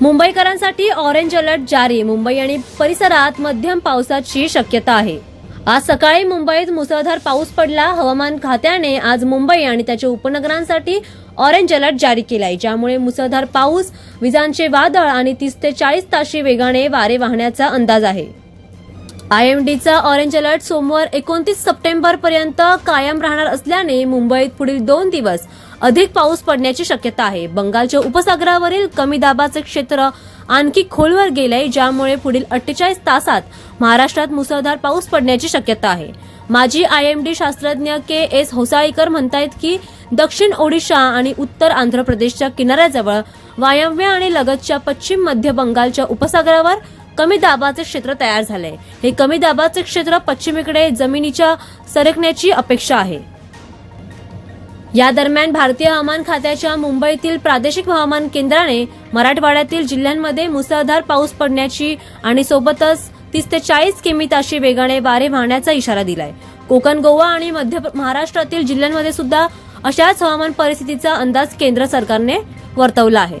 मुंबईकरांसाठी orange alert जारी. मुंबई आणि परिसरात मध्यम पावसाची शक्यता आहे. आज सकाळी मुंबईत मुसळधार पाऊस पडला. हवामान खात्याने आज मुंबई आणि त्याच्या उपनगरांसाठी ऑरेंज अलर्ट जारी केलाय. ज्यामुळे मुसळधार पाऊस विजांचे वादळ आणि तीस ते चाळीस ताशी वेगाने वारे वाहण्याचा अंदाज आहे. आयएमडीचा ऑरेंज अलर्ट सोमवार एकोणतीस सप्टेंबर पर्यंत कायम राहणार असल्याने मुंबईत पुढील दोन दिवस अधिक पाऊस पडण्याची शक्यता आहे. बंगालच्या उपसागरावरील कमी दाबाचे क्षेत्र आणखी खोलवर गेलंय ज्यामुळे पुढील अठ्ठेचाळीस तासात महाराष्ट्रात मुसळधार पाऊस पडण्याची शक्यता आहे. माजी आयएमडी शास्त्रज्ञ के एस होसाळीकर म्हणतायत की दक्षिण ओडिशा आणि उत्तर आंध्र प्रदेशच्या किनाऱ्याजवळ वायव्य आणि लगतच्या पश्चिम मध्य बंगालच्या उपसागरावर कमी दाबाचे क्षेत्र तयार झाले हे कमी दाबाचे क्षेत्र पश्चिमेकडे जमिनीच्या सरकण्याची अपेक्षा आहे. या दरम्यान भारतीय हवामान खात्याच्या मुंबईतील प्रादेशिक हवामान केंद्राने मराठवाड्यातील जिल्ह्यांमध्ये मुसळधार पाऊस पडण्याची आणि सोबतच तीस ते चाळीस किमी ताशी वेगाने वारे वाहण्याचा इशारा दिलाय. कोकण गोवा आणि मध्य महाराष्ट्रातील जिल्ह्यांमध्ये सुद्धा अशाच हवामान परिस्थितीचा अंदाज केंद्र सरकारने वर्तवला आहे.